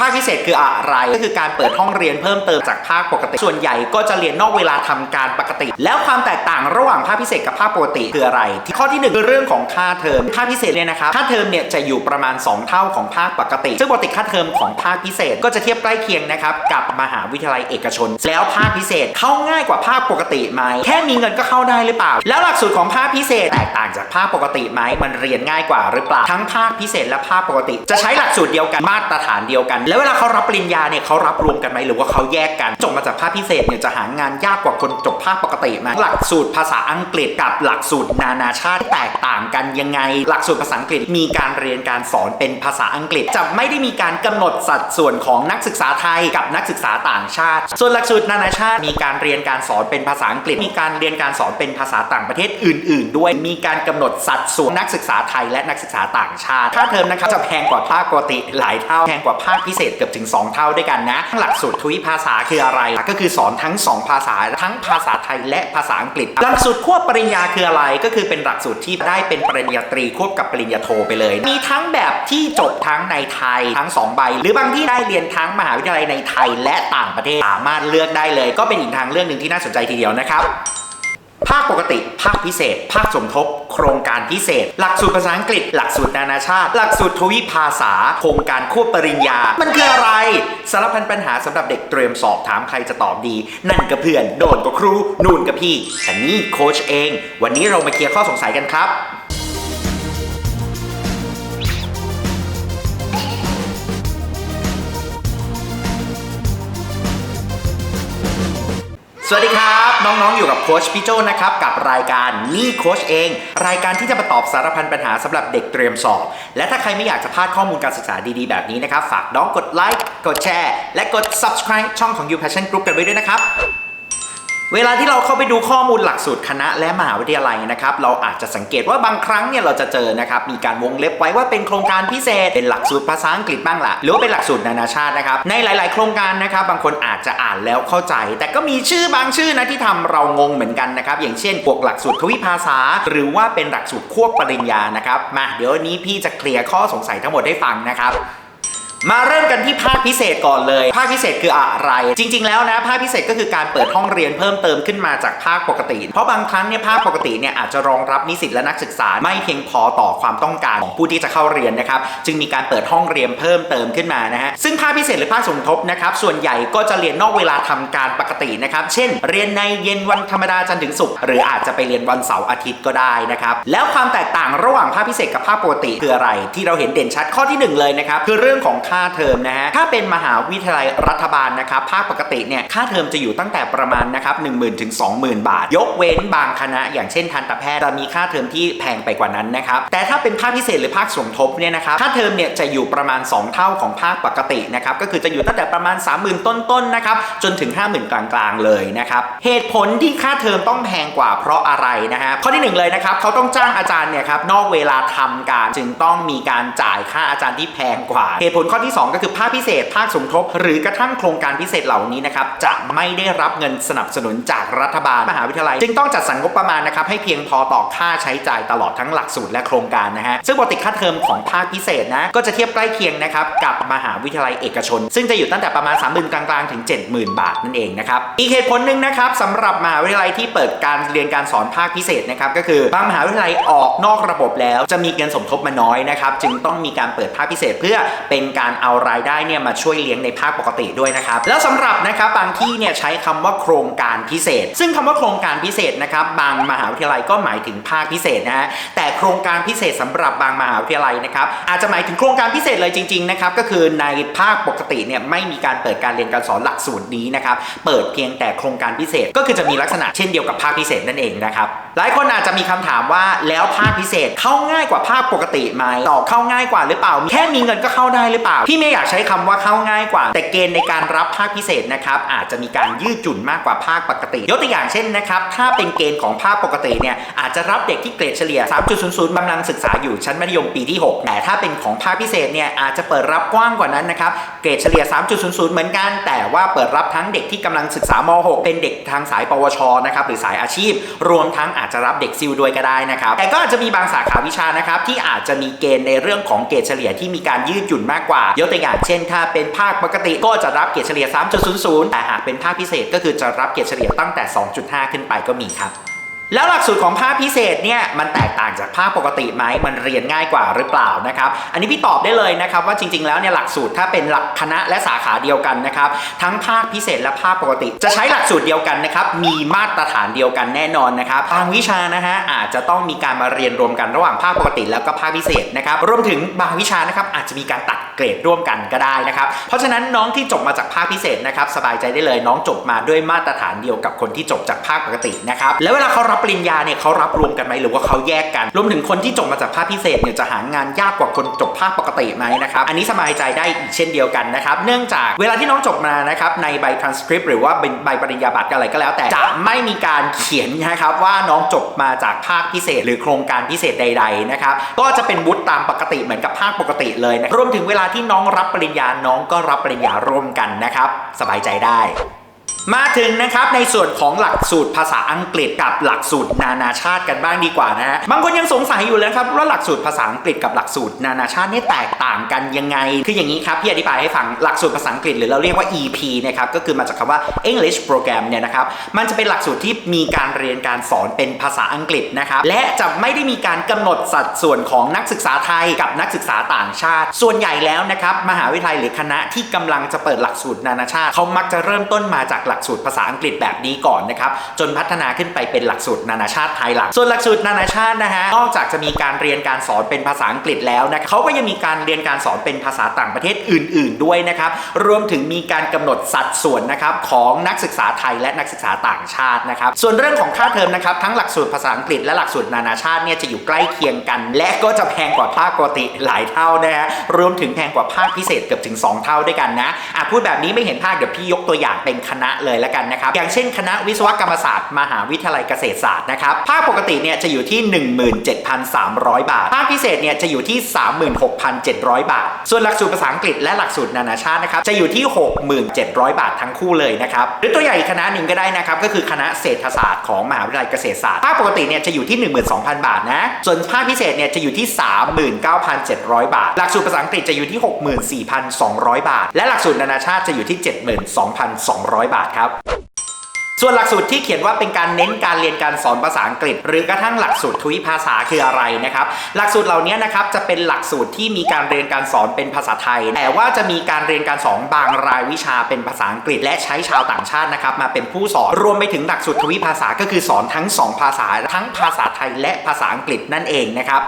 ภาคพิเศษคืออะไร ก็คือการเปิดห้องเรียนเพิ่มเติมจากภาคปกติ ส่วนใหญ่ก็จะเรียนนอกเวลาทำการปกติ แล้วความแตกต่างระหว่างภาคพิเศษกับภาคปกติคืออะไร ที่ข้อที่หนึ่งคือเรื่องของค่าเทอมภาพิเศษเนี่ยนะครับค่าเทอมเนี่ยจะอยู่ประมาณ 2 เท่าของภาคปกติ ซึ่งปกติค่าเทอมของภาคพิเศษก็จะเทียบใกล้เคียงนะครับกับมหาวิทยาลัยเอกชน แล้วภาคพิเศษเข้าง่ายกว่าภาคปกติไหมแค่มีเงินก็เข้าได้หรือเปล่า แล้วหลักสูตรของภาคพิเศษแตกต่างจากภาคปกติไหมมันเรียนง่ายกว่าหรือเปล่า ทั้งภาคพิเศษและภาคปกติ จะใช้หลักสูตรเดียวกันมาตรฐานเดียวกันแล้วเวลาเขารับปริญญาเนี่ยเขารับรวมกันไหมหรือว่าเขาแยกกัน จบมาจากภาคพิเศษเนี่ยจะหางานยากกว่าคนจบภาคปกติไหมหลักสูตรภาษาอังกฤษกับหลักสูตรนานาชาติแตกต่างกันยังไง หลักสูตรภาษาอังกฤษมีการเรียนการสอนเป็นภาษาอังกฤษ จะไม่ได้มีการกำหนดสัดส่วนของนักศึกษาไทยกับนักศึกษาต่างชาติ ส่วนหลักสูตรนานาชาติมีการเรียนการสอนเป็นภาษาอังกฤษ มีการเรียนการสอนเป็นภาษาต่างประเทศอื่น ๆ ด้วยมีการกำหนดสัดส่วนนักศึกษาไทยและนักศึกษาต่างชาติค่าเทอมนะครับจะแพงกว่าภาคปกติหลายเท่าแพงกว่าภาคพิเศษเกือบถึง 2 เท่าด้วยกันนะ หลักสูตรทวิภาษาคืออะไร ก็คือสอนทั้ง 2 ภาษาทั้งภาษาไทยและภาษาอังกฤษ หลักสูตรควบปริญญาคืออะไร ก็คือเป็นหลักสูตรที่ได้เป็นปริญญาตรีควบกับปริญญาโทไปเลย มีทั้งแบบที่จบทั้งในไทยทั้ง 2 ใบ หรือบางที่ได้เรียนทั้งมหาวิทยาลัยในไทยและต่างประเทศสามารถเลือกได้เลย ก็เป็นอีกทางเรื่องหนึ่งที่น่าสนใจทีเดียวนะครับ ภาคปกติ ภาคพิเศษ ภาคสมทบ โครงการพิเศษ หลักสูตรภาษาอังกฤษ หลักสูตรนานาชาติ หลักสูตรทวิภาษา โครงการควบปริญญา มันคืออะไร สารพันปัญหาสำหรับเด็กเตรียมสอบถามใครจะตอบดี นั่นกับเพื่อน โดนกับครู นู่นกับพี่แต่นี่โค้ชเอง วันนี้เรามาเคลียร์ข้อสงสัยกันครับ สวัสดีครับ น้องๆ อยู่กับโค้ชพี่โจนะครับกับรายการนี่โค้ชเอง รายการที่จะมาตอบสารพันปัญหาสำหรับเด็กเตรียมสอบ และถ้าใครไม่อยากจะพลาดข้อมูลการศึกษาดีๆ แบบนี้นะครับ ฝากน้องกดไลค์กดแชร์ และกด subscribe ช่องของ You Passion Group กันไว้ด้วยนะครับ เวลาที่เราเข้าไปดูข้อมูลหลักสูตรคณะและมหาวิทยาลัยนะครับเราอาจจะสังเกตว่าบางครั้งเนี่ยเราจะเจอนะครับมีการวงเล็บไว้ว่าเป็นโครงการพิเศษเป็นหลักสูตรภาษาอังกฤษบ้างละหรือว่าเป็นหลักสูตรนานาชาตินะครับในหลาย ๆ โครงการนะครับบางคนอาจจะอ่านแล้วเข้าใจ แต่ก็มีชื่อบางชื่อนะที่ทำเรางงเหมือนกันนะครับอย่างเช่นพวกหลักสูตรทวิภาษา หรือว่าเป็นหลักสูตรควบปริญญานะครับมาเดี๋ยววันนี้พี่จะเคลียร์ข้อสงสัยทั้งหมดให้ฟังนะครับ มาเริ่มกันที่ภาคพิเศษก่อนเลย ภาคพิเศษคืออะไร จริง ๆ แล้วนะ ภาคพิเศษก็คือการเปิดห้องเรียนเพิ่มเติมขึ้นมาจากภาคปกติ เพราะบางครั้งเนี่ยภาคปกติเนี่ยอาจจะรองรับนิสิตและนักศึกษาไม่เพียงพอต่อความต้องการของผู้ที่จะเข้าเรียนนะครับจึงมีการเปิดห้องเรียนเพิ่มเติมขึ้นมานะฮะซึ่งภาคพิเศษหรือภาคสมทบนะครับส่วนใหญ่ก็จะเรียนนอกเวลาทำการปกตินะครับเช่น เรียนในเย็นวันธรรมดาจันทร์ถึงศุกร์หรืออาจจะไปเรียนวันเสาร์อาทิตย์ก็ได้นะครับแล้วความแตกต่างระหว่างภาคพิเศษกับภาคปกติคืออะไร ที่เราเห็นเด่นชัดข้อที่หนึ่งเลยนะครับคือเรื่องของค่าเทอมนะฮะ ถ้าเป็นมหาวิทยาลัยรัฐบาลนะครับ ภาคปกติเนี่ย ค่าเทอมจะอยู่ตั้งแต่ประมาณนะครับ1 0,000ถึง20,000บาท ยกเว้นบางคณะ อย่างเช่นทันตแพทย์จะมีค่าเทอมที่แพงไปกว่านั้นนะครับ แต่ถ้าเป็นภาคพิเศษหรือภาคสมทบเนี่ยนะครับ ค่าเทอมเนี่ยจะอยู่ประมาณ 2 เท่าของภาคปกตินะครับ ก็คือจะอยู่ตั้งแต่ประมาณ 30,000 ต้นๆนะครับ จนถึง 50,000 กลางๆ เลยนะครับ เหตุผลที่ค่าเทอมต้องแพงกว่าเพราะอะไรนะฮะ ข้อที่หนึ่งเลยนะครับเขาต้องจ้างอาจารย์เนี่ยครับนอกเวลาทำการจึงต้องมีการจ่ายค่าอาจารย์ที่แพงกว่า เหตุผลข้อที่สองก็คือภาคพิเศษ ภาคสมทบ หรือกระทั่งโครงการพิเศษเหล่านี้นะครับจะไม่ได้รับเงินสนับสนุนจากรัฐบาลมหาวิทยาลัย จึงต้องจัดสรรงบประมาณนะครับให้เพียงพอต่อค่าใช้จ่ายตลอดทั้งหลักสูตรและโครงการนะฮะซึ่งปกติค่าเทอมของภาคพิเศษนะก็จะเทียบใกล้เคียงนะครับกับมหาวิทยาลัยเอกชน ซึ่งจะอยู่ตั้งแต่ประมาณ 30,000กลางๆถึง 70,000 บาทนั่นเองนะครับอีกเหตุผลหนึ่งนะครับสำหรับมหาวิทยาลัยที่เปิดการเรียนการสอนภาคพิเศษนะครับก็คือบางมหาวิทยาลัยออกนอกระบบแล้ว จะมีเงินสมทบมาน้อยนะครับจึงต้องมีการเปิดภาคพิเศษเพื่อเป็นการเอารายได้เนี่ยมาช่วยเลี้ยงในภาคปกติด้วยนะครับ แล้วสำหรับนะครับบางที่เนี่ยใช้คำว่าโครงการพิเศษ ซึ่งคำว่าโครงการพิเศษนะครับบางมหาวิทยาลัยก็หมายถึงภาคพิเศษนะฮะแต่โครงการพิเศษสำหรับบางมหาวิทยาลัยนะครับอาจจะหมายถึงโครงการพิเศษเลยจริงๆนะครับก็คือในภาคปกติเนี่ยไม่มีการเปิดการเรียนการสอนหลักสูตรนี้นะครับเปิดเพียงแต่โครงการพิเศษก็คือจะมีลักษณะเช่นเดียวกับภาคพิเศษนั่นเองนะครับ หลายคนอาจจะมีคำถามว่าแล้วภาคพิเศษเข้าง่ายกว่าภาคปกติไหมตอบเข้าง่ายกว่าหรือเปล่า แค่มีเงินก็เข้าได้หรือเปล่า พี่ไม่อยากใช้คำว่าเข้าง่ายกว่า แต่เกณฑ์ในการรับภาคพิเศษนะครับอาจจะมีการยืดหยุ่นมากกว่าภาคปกติ ยกตัวอย่างเช่นนะครับถ้าเป็นเกณฑ์ของภาคปกติเนี่ยอาจจะรับเด็กที่เกรดเฉลี่ย 3.00กำลังศึกษาอยู่ชั้นมัธยมปีที่ 6 แต่ถ้าเป็นของภาคพิเศษเนี่ยอาจจะเปิดรับกว้างกว่านั้นนะครับเกรดเฉลี่ย 3.00 เหมือนกัน แต่ว่าเปิดรับทั้งเด็กที่กำลังศึกษาม 6 เป็นเด็กทางสายปวชนะครับหรือสายอาชีพ รวมทั้งอาจจะรับเด็กซิลด้วยก็ได้นะครับ แต่ก็อาจจะมีบางสาขาวิชานะครับที่อาจจะมีเกณฑ์ในเรื่องของเกรดเฉลี่ยที่มีการยืดหยุ่นมากกว่า ยกตัวอย่างเช่น ถ้าเป็นภาคปกติก็จะรับเกรดเฉลี่ย 3.00 แต่หากเป็นภาคพิเศษก็คือจะรับเกรดเฉลี่ยตั้งแต่ 2.5 ขึ้นไปก็มีครับ แล้วหลักสูตรของภาคพิเศษเนี่ยมันแตกต่างจากภาคปกติไหมมันเรียนง่ายกว่าหรือเปล่านะครับอันนี้พี่ตอบได้เลยนะครับว่าจริงๆแล้วเนี่ยหลักสูตรถ้าเป็นหลักคณะและสาขาเดียวกันนะครับทั้งภาคพิเศษและภาคปกติ จะใช้หลักสูตรเดียวกันนะครับมีมาตรฐานเดียวกันแน่นอนนะครับบางวิชานะฮะอาจจะต้องมีการมาเรียนรวมกันระหว่างภาคปกติ แล้วก็ภาคพิเศษนะครับรวมถึงบางวิชานะครับอาจจะมีการตัดเกรดร่วมกันก็ได้นะครับเพราะฉะนั้นน้องที่จบมาจากภาคพิเศษนะครับสบายใจได้เลยน้องจบมาด้วยมาตรฐานเดียวกับคนที่จบจากภาคปกตินะครับแล้วเวลาเขารับปริญญาเนี่ยเขารับรวมกันไหมหรือว่าเขาแยกกัน รวมถึงคนที่จบมาจากภาคพิเศษเนี่ยจะหางานยากกว่าคนจบภาคปกติไหมนะครับอันนี้สบายใจได้อีกเช่นเดียวกันนะครับเนื่องจากเวลาที่น้องจบมานะครับในใบ transcript หรือว่าใบปริญญาบัตรอะไรก็แล้วแต่จะไม่มีการเขียนนะครับว่าน้องจบมาจากภาคพิเศษ หรือโครงการพิเศษใด ๆนะครับก็จะเป็นวุฒิตามปกติเหมือนกับภาคปกติเลยนะรวมถึงเวลาที่น้องรับปริญญาน้องก็รับปริญญาร่วมกันนะครับสบายใจได้ มาถึงนะครับในส่วนของหลักสูตรภาษาอังกฤษกับหลักสูตรนานาชาติกันบ้างดีกว่านะฮะบางคนยังสงสัยอยู่เลยนะครับว่าหลักสูตรภาษาอังกฤษกับหลักสูตรนานาชาตินี่แตกต่างกันยังไง คืออย่างนี้ครับพี่อธิบายให้ฟังหลักสูตรภาษาอังกฤษหรือเราเรียกว่า EP นะครับก็คือมาจากคำว่า English Program เนี่ยนะครับมันจะเป็นหลักสูตรที่มีการเรียนการสอนเป็นภาษาอังกฤษนะครับและจะไม่ได้มีการกำหนดสัดส่วนของนักศึกษาไทยกับนักศึกษาต่างชาติ ส่วนใหญ่แล้วนะครับมหาวิทยาลัยหรือคณะที่กำลังจะเปิดหลักสูตรนานาชาติเขามักจะเริ่มต้นมาจากหลักสูตรภาษาอังกฤษแบบนี้ก่อนนะครับจนพัฒนาขึ้นไปเป็นหลักสูตรนานาชาติภายหลัง ส่วนหลักสูตรนานาชาตินะฮะนอกจากจะมีการเรียนการสอนเป็นภาษาอังกฤษแล้วนะเขาก็ยังมีการเรียนการสอนเป็นภาษาต่างประเทศอื่น ๆ ด้วยนะครับรวมถึงมีการกำหนดสัดส่วนนะครับของนักศึกษาไทยและนักศึกษาต่างชาตินะครับส่วนเรื่องของค่าเทอมนะครับทั้งหลักสูตรภาษาอังกฤษและหลักสูตรนานาชาติเนี่ยจะอยู่ใกล้เคียงกัน และก็จะแพงกว่าภาคปกติหลายเท่านะฮะรวมถึงแพงกว่าภาคพิเศษเกือบถึง 2 เท่าด้วยกันนะอะพูดแบบนี้ไม่เห็นภาคเดี๋ยวพี่ยกตัวอย่างเป็นคณะเลยล้วกันนะครับ อย่างเช่นคณะวิศวกรรมศาสตร์ มหาวิทยาลัยเกษตรศาสตร์นะครับ ภาคปกติเนี่ยจะอยู่ที่ 17,300 บาท ภาคพิเศษเนี่ยจะอยู่ที่ 36,700 บาท ส่วนหลักสูตรภาษาอังกฤษและหลักสูตรนานาชาตินะครับจะอยู่ที่ 6,700 บาททั้งคู่เลยนะครับ หรือตัวอย่คณะหนึ่งก็ได้นะครับก็คือคณะเศรษฐศาสตร์ของมหาวิทยาลัยเกษตรศาสตร์ภาคปกติเนี่ยจะอยู่ที่ 12,000 บาทนะ ส่วนภาคพิเศษเนี่ยจะอยู่ที่ 39,700 บาท หลักสูตรภาษาอังกฤษจะอยู่ที่ 64,200 บาท และหลักสูตรนานาชาติจะอยู่ที่ 72,200 บาทครับ ส่วนหลักสูตรที่เขียนว่าเป็นการเน้นการเรียนการสอนภาษาอังกฤษ หรือกระทั่งหลักสูตรทวิภาษาคืออะไรนะครับ หลักสูตรเหล่านี้นะครับจะเป็นหลักสูตรที่มีการเรียนการสอนเป็นภาษาไทย แต่ว่าจะมีการเรียนการสอนบางรายวิชาเป็นภาษาอังกฤษ และใช้ชาวต่างชาตินะครับมาเป็นผู้สอนรวมไปถึงหลักสูตรทวิภาษาก็คือสอนทั้งสองภาษาทั้งภาษาไทยและภาษาอังกฤษนั่นเองนะครับ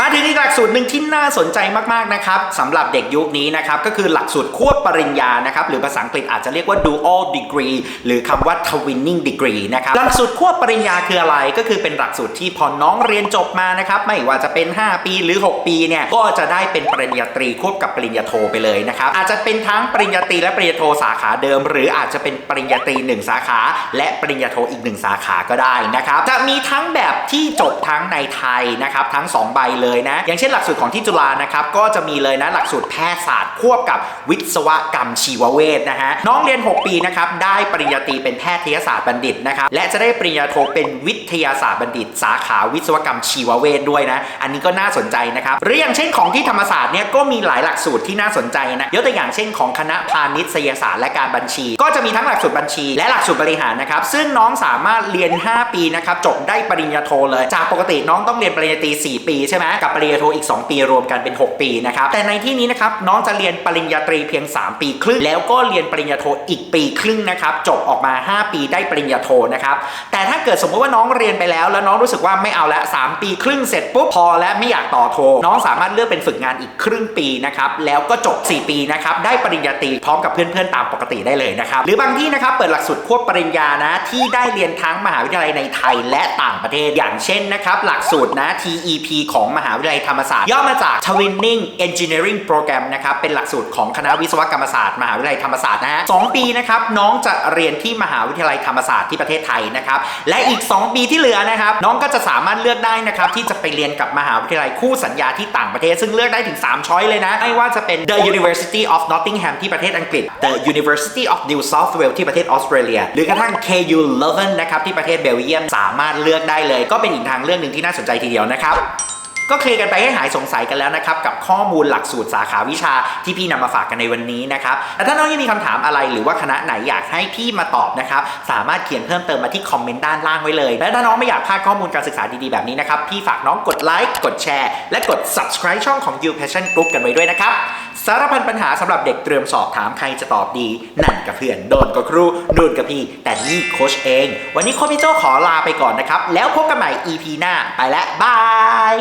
มาถึงอีกหลักสูตรหนึ่งที่น่าสนใจมากๆนะครับสำหรับเด็กยุคนี้นะครับก็คือหลักสูตรควบปริญญานะครับหรือภาษาอังกฤษอาจจะเรียกว่า dual degree หรือคำว่า twinning degree นะครับหลักสูตรควบปริญญาคืออะไรก็คือเป็นหลักสูตรที่พอน้องเรียนจบมานะครับไม่ว่าจะเป็น 5 ปีหรือ 6 ปีเนี่ยก็จะได้เป็นปริญญาตรีควบกับปริญญาโทไปเลยนะครับอาจจะเป็นทั้งปริญญาตรีและปริญญาโทสาขาเดิม หรืออาจจะเป็นปริญญาตรีหนึ่งสาขา และปริญญาโทอีกหนึ่งสาขาก็ได้นะครับจะมีทั้งแบบที่จบทั้งในไทยนะครับทั้งสองใบเลยนะ อย่างเช่นหลักสูตรของที่จุฬานะครับก็จะมีเลยนะหลักสูตรแพทยศาสตร์ควบกับวิศวกรรมชีวเวชนะฮะน้องเรียน 6 ปีนะครับได้ปริญญาตรีเป็นแพทยศาสตร์บัณฑิตนะครับและจะได้ปริญญาโทเป็นวิทยาศาสตร์บัณฑิต สาขาวิศวกรรมชีวเวชด้วยนะ อันนี้ก็น่าสนใจนะครับหรืออย่างเช่นของที่ธรรมศาสตร์เนี่ยก็มีหลายหลักสูตรที่น่าสนใจนะยกตัวอย่างเช่นของคณะพาณิชยศาสตร์และการบัญชี ก็จะมีทั้งหลักสูตรบัญชี และหลักสูตรบริหารนะครับซึ่งน้องสามารถเรียน 5 ปีนะครับจบได้ปริญญาโทเลย จากปกติน้องต้องเรียนปริญญาตรี4 ปีใช่ไหมกับปริญญาโทอีก 2 ปีรวมกันเป็น 6 ปีนะครับแต่ในที่นี้นะครับน้องจะเรียนปริญญาตรีเพียง 3 ปีครึ่ง แล้วก็เรียนปริญญาโทอีกปีครึ่งนะครับจบออกมา 5 ปีได้ปริญญาโทนะครับแต่ถ้าเกิดสมมติว่าน้องเรียนไปแล้ว แล้วน้องรู้สึกว่าไม่เอาละ 3 ปีครึ่งเสร็จปุ๊บพอและไม่อยากต่อโท น้องสามารถเลือกเป็นฝึกงานอีกครึ่งปีนะครับแล้วก็จบ 4 ปีนะครับได้ปริญญาตรีพร้อมกับเพื่อนๆตามปกติได้เลยนะครับหรือบางที่นะครับเปิดหลักสูตรควบปริญญานะที่ได้เรียนทั้งมหาวิทยาลัยในไทยและต่างประเทศอย่างเช่นนะครับหลักสูตรนะ TEP ของมหาวิทยาลัยธรรมศาสตร์ ย่อมาจาก Twinning Engineering Program นะครับเป็นหลักสูตรของคณะวิศวกรรมศาสตร์มหาวิทยาลัยธรรมศาสตร์นะฮะสองปีนะครับน้องจะเรียนที่มหาวิทยาลัยธรรมศาสตร์ที่ประเทศไทยนะครับและอีก 2 ปีที่เหลือนะครับน้องก็จะสามารถเลือกได้นะครับที่จะไปเรียนกับมหาวิทยาลัยคู่สัญญาที่ต่างประเทศ ซึ่งเลือกได้ถึง 3 ช้อยเลยนะไม่ว่าจะเป็น The University of Nottingham ที่ประเทศอังกฤษ The University of New South Wales ที่ประเทศออสเตรเลีย หรือกระทั่ง KU Leuven นะครับที่ประเทศเบลเยียมสามารถเลือกได้เลย ก็เป็นอีกทางเลือกหนึ่งที่น่าสนใจทีเดียวนะครับ ก็เคลียร์กันไปให้หายสงสัยกันแล้วนะครับกับข้อมูลหลักสูตรสาขาวิชาที่พี่นำมาฝากกันในวันนี้นะครับและถ้าน้องยังมีคำถามอะไรหรือว่าคณะไหนอยากให้พี่มาตอบนะครับสามารถเขียนเพิ่มเติมมาที่คอมเมนต์ด้านล่างไว้เลย และถ้าน้องไม่อยากพลาดข้อมูลการศึกษาดีๆแบบนี้นะครับพี่ฝากน้องกดไลค์กดแชร์และกด subscribe ช่องของ You Passion Group กันไว้ด้วยนะครับสารพันปัญหาสำหรับเด็กเตรียมสอบถามใครจะตอบดี นั่นกับเพื่อนโดนกับครูนูนกับพี่ แต่นี่โค้ชเอง วันนี้โค้ชพี่โจขอลาไปก่อนนะครับ แล้วพบกันใหม่ EP หน้าไปแล้วบาย